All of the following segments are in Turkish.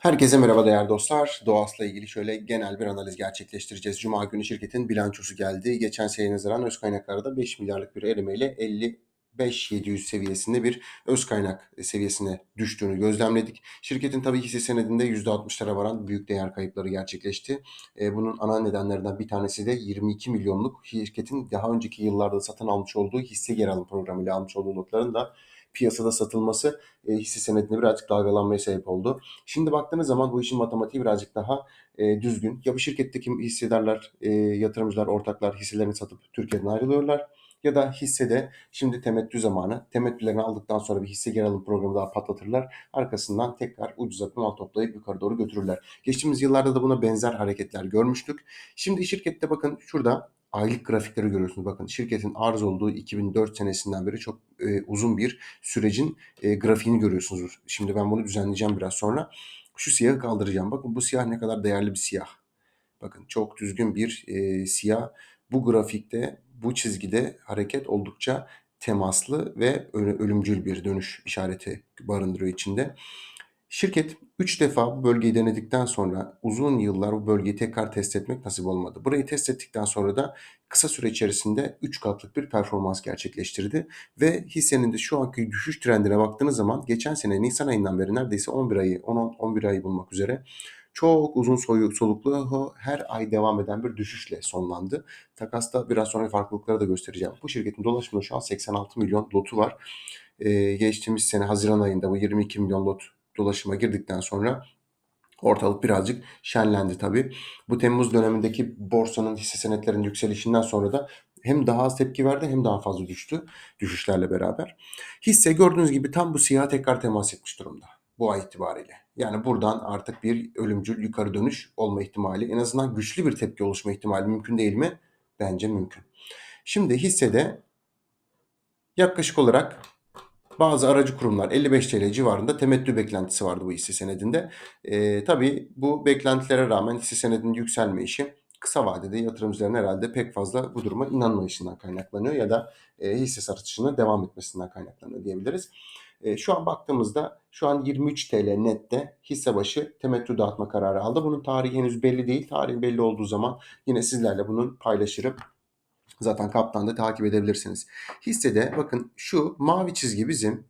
Herkese merhaba değerli dostlar. Doğas'la ilgili şöyle genel bir analiz gerçekleştireceğiz. Cuma günü şirketin bilançosu geldi. Geçen seneye nazaran öz kaynaklarda 5 milyarlık bir erimeyle 55-700 seviyesinde bir öz kaynak seviyesine düştüğünü gözlemledik. Şirketin tabii hisse senedinde %60'lara varan büyük değer kayıpları gerçekleşti. E, bunun ana nedenlerinden bir tanesi de 22 milyonluk şirketin daha önceki yıllarda satın almış olduğu hisse yer alım programıyla almış olduğu notların da piyasada satılması e, hisse senedinde birazcık dalgalanmaya sebep oldu. Şimdi baktığınız zaman bu işin matematiği birazcık daha e, düzgün. Ya bu şirketteki hissedarlar, e, yatırımcılar, ortaklar hisselerini satıp Türkiye'den ayrılıyorlar ya da hissede şimdi temettü zamanı. Temettülerini aldıktan sonra bir hisse geri alım programı daha patlatırlar. Arkasından tekrar ucuza mal toplayıp yukarı doğru götürürler. Geçtiğimiz yıllarda da buna benzer hareketler görmüştük. Şimdi şirkette bakın şurada aylık grafikleri görüyorsunuz. Bakın şirketin arz olduğu 2004 senesinden beri çok e, uzun bir sürecin e, grafiğini görüyorsunuz. Şimdi ben bunu düzenleyeceğim biraz sonra. Şu siyahı kaldıracağım. Bakın bu siyah ne kadar değerli bir siyah. Bakın çok düzgün bir e, siyah. Bu grafikte, bu çizgide hareket oldukça temaslı ve ölümcül bir dönüş işareti barındırıyor içinde. Şirket 3 defa bu bölgeyi denedikten sonra uzun yıllar bu bölgeyi tekrar test etmek nasip olmadı. Burayı test ettikten sonra da kısa süre içerisinde 3 katlık bir performans gerçekleştirdi. Ve hissenin de şu anki düşüş trendine baktığınız zaman geçen sene Nisan ayından beri neredeyse 11 ayı, 10-11 ayı bulmak üzere çok uzun soluklu her ay devam eden bir düşüşle sonlandı. Takasta biraz sonra farklılıkları da göstereceğim. Bu şirketin dolaşımında şu an 86 milyon lotu var. Ee, geçtiğimiz sene Haziran ayında bu 22 milyon lot dolaşıma girdikten sonra ortalık birazcık şenlendi tabii. Bu Temmuz dönemindeki borsanın hisse senetlerinin yükselişinden sonra da hem daha az tepki verdi hem daha fazla düştü düşüşlerle beraber. Hisse gördüğünüz gibi tam bu siyah tekrar temas etmiş durumda bu ay itibariyle. Yani buradan artık bir ölümcül yukarı dönüş olma ihtimali en azından güçlü bir tepki oluşma ihtimali mümkün değil mi? Bence mümkün. Şimdi hissede yaklaşık olarak bazı aracı kurumlar 55 TL civarında temettü beklentisi vardı bu hisse senedinde. E, tabii bu beklentilere rağmen hisse senedinin yükselme işi kısa vadede yatırımcıların herhalde pek fazla bu duruma inanmayışından kaynaklanıyor ya da e, hisse satışının devam etmesinden kaynaklanıyor diyebiliriz. E, şu an baktığımızda şu an 23 TL nette hisse başı temettü dağıtma kararı aldı. Bunun tarihi henüz belli değil. Tarihi belli olduğu zaman yine sizlerle bunun paylaşırım. Zaten kaptan takip edebilirsiniz. Hissede bakın şu mavi çizgi bizim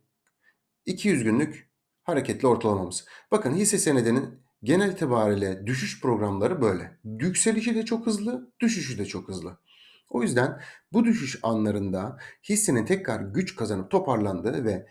200 günlük hareketli ortalamamız. Bakın hisse senedinin genel itibariyle düşüş programları böyle. Yükselişi de çok hızlı, düşüşü de çok hızlı. O yüzden bu düşüş anlarında hissenin tekrar güç kazanıp toparlandığı ve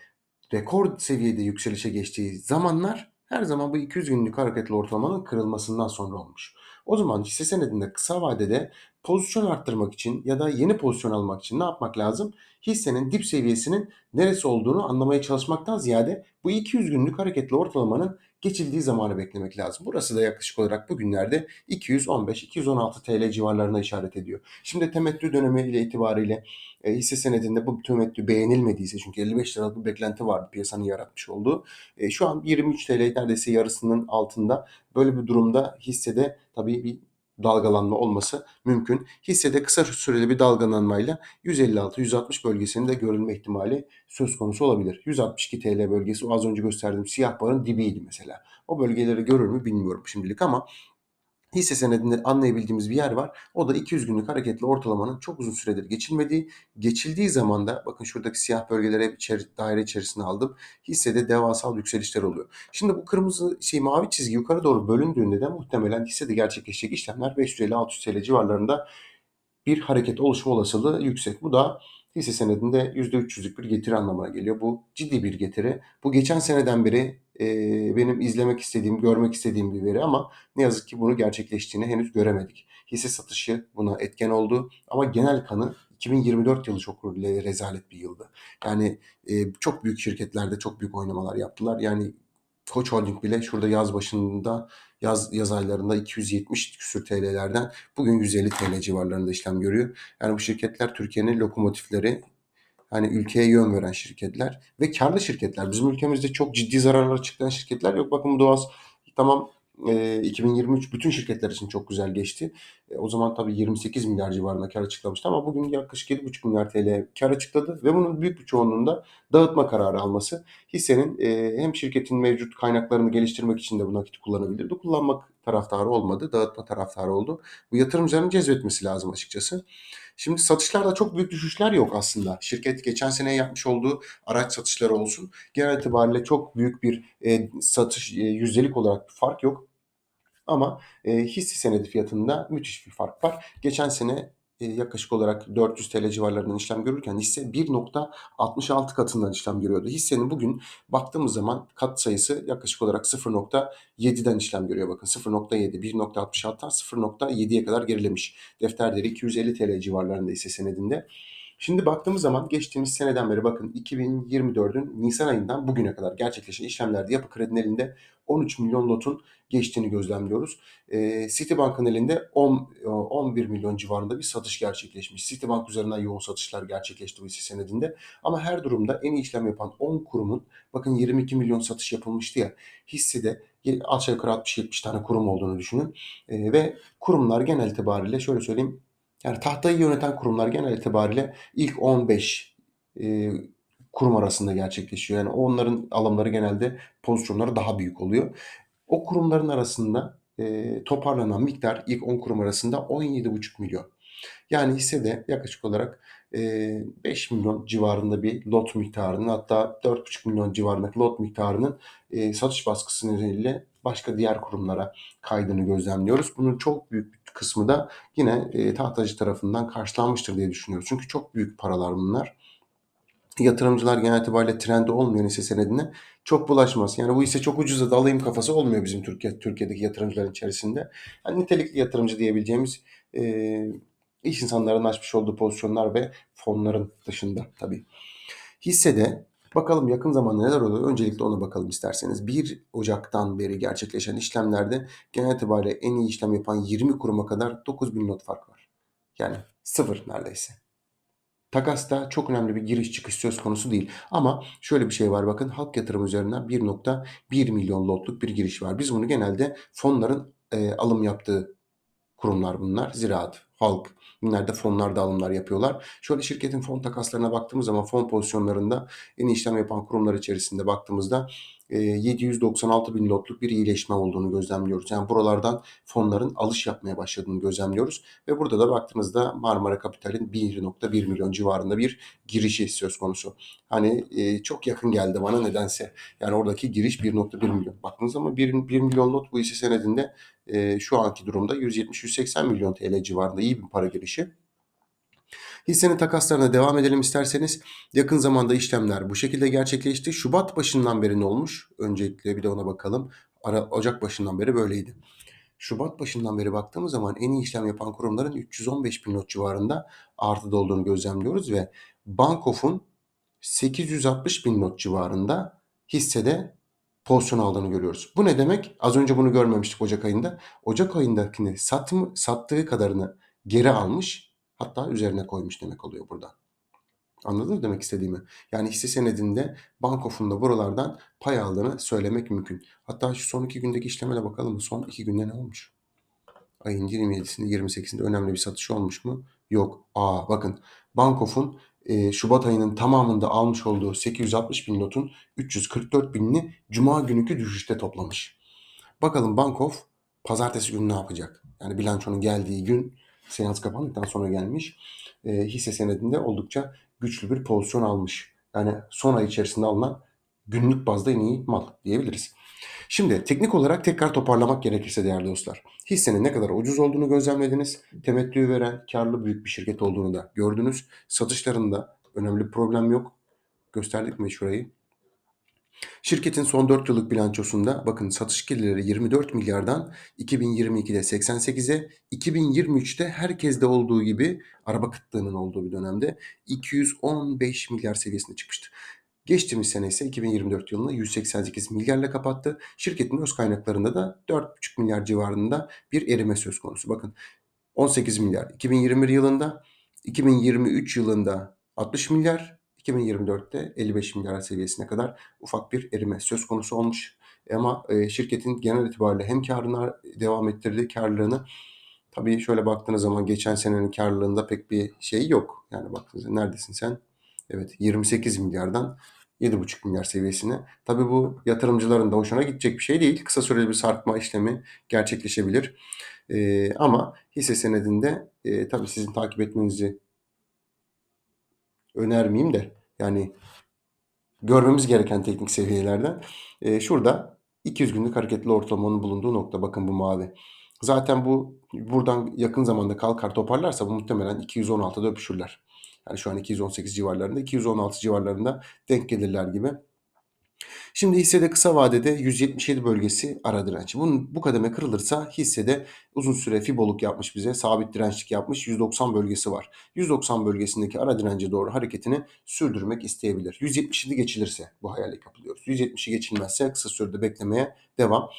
rekor seviyede yükselişe geçtiği zamanlar her zaman bu 200 günlük hareketli ortalamanın kırılmasından sonra olmuş. O zaman hisse senedinde kısa vadede pozisyon arttırmak için ya da yeni pozisyon almak için ne yapmak lazım? Hissenin dip seviyesinin neresi olduğunu anlamaya çalışmaktan ziyade bu 200 günlük hareketli ortalamanın geçildiği zamanı beklemek lazım. Burası da yaklaşık olarak bugünlerde 215-216 TL civarlarına işaret ediyor. Şimdi temettü dönemi ile itibariyle e, hisse senedinde bu temettü beğenilmediyse çünkü 55 liralık bir beklenti vardı piyasanın yaratmış olduğu. E, şu an 23 TL neredeyse yarısının altında. Böyle bir durumda hissede tabii bir dalgalanma olması mümkün. Hissede kısa süreli bir dalgalanmayla 156-160 bölgesinde görülme ihtimali söz konusu olabilir. 162 TL bölgesi o az önce gösterdiğim siyah barın dibiydi mesela. O bölgeleri görür mü bilmiyorum şimdilik ama hisse senedinde anlayabildiğimiz bir yer var. O da 200 günlük hareketli ortalamanın çok uzun süredir geçilmediği, geçildiği zaman da bakın şuradaki siyah bölgeleri hep içeri, daire içerisine aldım. Hissede devasal yükselişler oluyor. Şimdi bu kırmızı şey mavi çizgi yukarı doğru bölündüğünde de muhtemelen hissede gerçekleşecek işlemler 550-600 TL civarlarında bir hareket oluşma olasılığı yüksek. Bu da hisse senedinde %300'lük bir getiri anlamına geliyor. Bu ciddi bir getiri. Bu geçen seneden beri e, benim izlemek istediğim, görmek istediğim bir veri ama ne yazık ki bunu gerçekleştiğini henüz göremedik. Hisse satışı buna etken oldu ama genel kanı 2024 yılı çok rezalet bir yıldı. Yani e, çok büyük şirketlerde çok büyük oynamalar yaptılar. Yani Koç Holding bile şurada yaz başında yaz yaz aylarında 270 küsür TL'lerden bugün 150 TL civarlarında işlem görüyor. Yani bu şirketler Türkiye'nin lokomotifleri hani ülkeye yön veren şirketler ve karlı şirketler. Bizim ülkemizde çok ciddi zararlar çıkan şirketler yok. Bakın bu Doğaz tamam e, 2023 bütün şirketler için çok güzel geçti. E, o zaman tabii 28 milyar civarında kar açıklamıştı ama bugün yaklaşık 7,5 milyar TL kar açıkladı ve bunun büyük bir çoğunluğunda dağıtma kararı alması hissenin e, hem şirketin mevcut kaynaklarını geliştirmek için de bu nakit kullanabilirdi. Kullanmak taraftarı olmadı, dağıtma taraftarı oldu. Bu yatırımcıların cezbetmesi lazım açıkçası. Şimdi satışlarda çok büyük düşüşler yok aslında. Şirket geçen sene yapmış olduğu araç satışları olsun. Genel itibariyle çok büyük bir e, satış e, yüzdelik olarak bir fark yok. Ama e, hisse senedi fiyatında müthiş bir fark var. Geçen sene yaklaşık olarak 400 TL civarlarından işlem görürken hisse 1.66 katından işlem görüyordu. Hissenin bugün baktığımız zaman kat sayısı yaklaşık olarak 0.7'den işlem görüyor. Bakın 0.7, 1.66'dan 0.7'ye kadar gerilemiş. Defter değeri 250 TL civarlarında hisse senedinde. Şimdi baktığımız zaman geçtiğimiz seneden beri bakın 2024'ün Nisan ayından bugüne kadar gerçekleşen işlemlerde yapı kredinin elinde 13 milyon lotun geçtiğini gözlemliyoruz. E, Citibank'ın elinde 10, 11 milyon civarında bir satış gerçekleşmiş. Citibank üzerinden yoğun satışlar gerçekleşti bu hisse senedinde. Ama her durumda en iyi işlem yapan 10 kurumun bakın 22 milyon satış yapılmıştı ya hissede aşağı yukarı 60-70 tane kurum olduğunu düşünün. E, ve kurumlar genel itibariyle şöyle söyleyeyim yani tahtayı yöneten kurumlar genel itibariyle ilk 15 e, kurum arasında gerçekleşiyor. Yani onların alımları genelde pozisyonları daha büyük oluyor. O kurumların arasında e, toparlanan miktar ilk 10 kurum arasında 17,5 milyon. Yani hissede yaklaşık olarak e, 5 milyon civarında bir lot miktarının hatta 4,5 milyon civarındaki lot miktarının e, satış baskısı nedeniyle başka diğer kurumlara kaydını gözlemliyoruz. Bunun çok büyük bir kısmı da yine e, tahtacı tarafından karşılanmıştır diye düşünüyoruz. Çünkü çok büyük paralar bunlar. Yatırımcılar genel itibariyle trendi olmayan hisse senedine çok bulaşmaz. Yani bu hisse çok ucuza da alayım kafası olmuyor bizim Türkiye Türkiye'deki yatırımcıların içerisinde. Yani nitelikli yatırımcı diyebileceğimiz e, iş insanların açmış olduğu pozisyonlar ve fonların dışında tabii. Hissede bakalım yakın zamanda neler oluyor? Öncelikle ona bakalım isterseniz. 1 Ocak'tan beri gerçekleşen işlemlerde genel itibariyle en iyi işlem yapan 20 kuruma kadar 9000 not fark var. Yani sıfır neredeyse. Takasta çok önemli bir giriş çıkış söz konusu değil. Ama şöyle bir şey var bakın halk yatırım üzerinden 1.1 milyon lotluk bir giriş var. Biz bunu genelde fonların e, alım yaptığı kurumlar bunlar. Ziraat, halk, bunlar da fonlarda alımlar yapıyorlar. Şöyle şirketin fon takaslarına baktığımız zaman fon pozisyonlarında en işlem yapan kurumlar içerisinde baktığımızda 796 bin lotluk bir iyileşme olduğunu gözlemliyoruz. Yani buralardan fonların alış yapmaya başladığını gözlemliyoruz. Ve burada da baktığımızda Marmara Kapital'in 1.1 milyon civarında bir girişi söz konusu. Hani çok yakın geldi bana nedense. Yani oradaki giriş 1.1 milyon. Baktığınız zaman 1, 1 milyon lot bu hisse senedinde şu anki durumda 170-180 milyon TL civarında iyi bir para girişi. Hissenin takaslarına devam edelim isterseniz. Yakın zamanda işlemler bu şekilde gerçekleşti. Şubat başından beri ne olmuş? Öncelikle bir de ona bakalım. Ara, Ocak başından beri böyleydi. Şubat başından beri baktığımız zaman en iyi işlem yapan kurumların 315 bin not civarında artıda olduğunu gözlemliyoruz ve Bankof'un 860 bin not civarında hissede pozisyon aldığını görüyoruz. Bu ne demek? Az önce bunu görmemiştik Ocak ayında. Ocak ayındakini sat, sattığı kadarını geri almış Hatta üzerine koymuş demek oluyor burada. Anladın mı demek istediğimi? Yani hisse senedinde Bankof'un buralardan pay aldığını söylemek mümkün. Hatta şu son iki gündeki işlemele bakalım mı? Son iki günde ne olmuş? Ayın 27'sinde 28'inde önemli bir satış olmuş mu? Yok. Aa bakın Bankof'un e, Şubat ayının tamamında almış olduğu 860 bin notun 344 binini Cuma gününkü düşüşte toplamış. Bakalım Bankof pazartesi günü ne yapacak? Yani bilançonun geldiği gün seans kapandıktan sonra gelmiş. E, hisse senedinde oldukça güçlü bir pozisyon almış. Yani son ay içerisinde alınan günlük bazda en iyi mal diyebiliriz. Şimdi teknik olarak tekrar toparlamak gerekirse değerli dostlar. Hissenin ne kadar ucuz olduğunu gözlemlediniz. Temettü veren karlı büyük bir şirket olduğunu da gördünüz. Satışlarında önemli problem yok. Gösterdik mi şurayı? Şirketin son 4 yıllık bilançosunda bakın satış gelirleri 24 milyardan 2022'de 88'e, 2023'te herkeste olduğu gibi araba kıtlığının olduğu bir dönemde 215 milyar seviyesine çıkmıştı. Geçtiğimiz sene ise 2024 yılında 188 milyarla kapattı. Şirketin öz kaynaklarında da 4,5 milyar civarında bir erime söz konusu. Bakın 18 milyar 2021 yılında, 2023 yılında 60 milyar, 2024'te 55 milyar seviyesine kadar ufak bir erime söz konusu olmuş. Ama e, şirketin genel itibariyle hem karına devam ettirdiği karlılığını tabii şöyle baktığınız zaman geçen senenin karlılığında pek bir şey yok. Yani baktığınızda neredesin sen? Evet 28 milyardan 7,5 milyar seviyesine. Tabii bu yatırımcıların da hoşuna gidecek bir şey değil. Kısa süreli bir sarkma işlemi gerçekleşebilir. Ee, ama hisse senedinde e, tabii sizin takip etmenizi önermeyeyim de yani görmemiz gereken teknik seviyelerden. E, şurada 200 günlük hareketli ortalamanın bulunduğu nokta bakın bu mavi. Zaten bu buradan yakın zamanda kalkar toparlarsa bu muhtemelen 216'da öpüşürler. Yani şu an 218 civarlarında, 216 civarlarında denk gelirler gibi. Şimdi hissede kısa vadede 177 bölgesi ara direnç. Bunun bu kademe kırılırsa hissede uzun süre fiboluk yapmış bize, sabit dirençlik yapmış 190 bölgesi var. 190 bölgesindeki ara dirence doğru hareketini sürdürmek isteyebilir. 177 geçilirse bu hayale kapılıyoruz. 170'i geçilmezse kısa sürede beklemeye devam.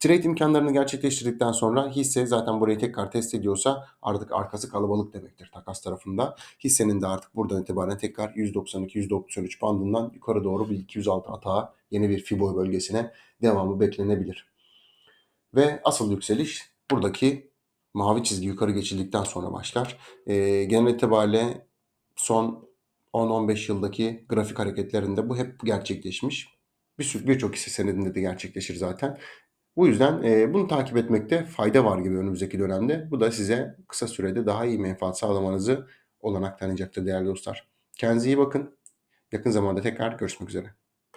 Trade imkanlarını gerçekleştirdikten sonra hisse zaten burayı tekrar test ediyorsa artık arkası kalabalık demektir takas tarafında. Hissenin de artık buradan itibaren tekrar 192-193 bandından yukarı doğru bir 206 atağa yeni bir Fibo bölgesine devamı beklenebilir. Ve asıl yükseliş buradaki mavi çizgi yukarı geçildikten sonra başlar. E, genel itibariyle son 10-15 yıldaki grafik hareketlerinde bu hep gerçekleşmiş. Bir birçok hisse senedinde de gerçekleşir zaten. Bu yüzden e, bunu takip etmekte fayda var gibi önümüzdeki dönemde. Bu da size kısa sürede daha iyi menfaat sağlamanızı olanak tanıyacaktır değerli dostlar. Kendinize iyi bakın. Yakın zamanda tekrar görüşmek üzere.